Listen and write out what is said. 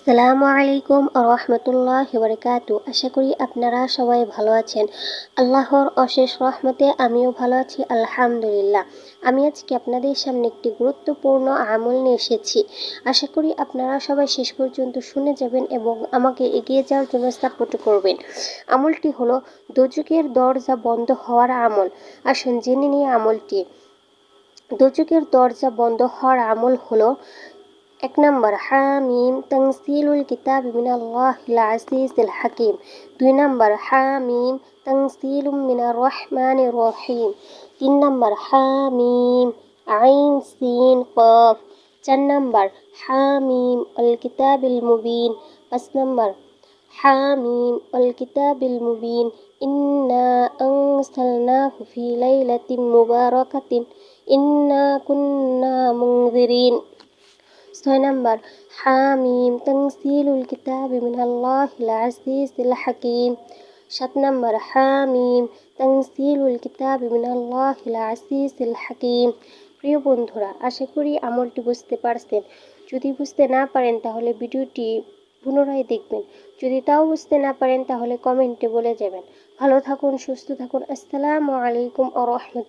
আসসালামু আলাইকুম রহমতুল্লাহ বারকাতু আশা করি আপনারা সবাই ভালো আছেন। আল্লাহর অশেষ রহমতে আমিও ভালো আছি, আলহামদুলিল্লাহ। আমি আজকে আপনাদের সামনে একটি গুরুত্বপূর্ণ আমল নিয়ে এসেছি। আশা করি আপনারা সবাই শেষ পর্যন্ত শুনে যাবেন এবং আমাকে এগিয়ে যাওয়ার জন্য সাপোর্ট করবেন। আমলটি হলো দোজকের দরজা বন্ধ হওয়ার আমল। আসুন জেনে নিয়ে আমলটি। দোজকের দরজা বন্ধ হওয়ার আমল হলো এক নম্বর হামিম তংসিলুল কিতাব মিনাল্লাহ আজিজুল হাকিম দুই নম্বর হামিম তংসিলুম মিনার রহমান রহিম তিন নম্বর হামিম আইন সিন কফ চার নম্বর হামিম আল কিতাবিল মুবিন পাঁচ নম্বর حاميم والكتاب المبين إنا أنزلناه في ليلة مباركة إنا كنا منذرين ছয় নম্বর হামিম তংসিলুল কিতাব মিনাল্লাহিল আজিজিল হাকিম সাত নম্বর হামিম তংসিলুল কিতাব মিনাল্লাহিল আজিজিল হাকিম প্রিয় বন্ধুরা, আশা করি আমলটি বুঝতে পারছেন। যদি বুঝতে না পারেন, তাহলে ভিডিওটি পুনরায় দেখবেন। যদি তাও বুঝতে না পারেন, তাহলে কমেন্টে বলে যাবেন। ভালো থাকুন, সুস্থ থাকুন। আসসালামু আলাইকুম আ রহমত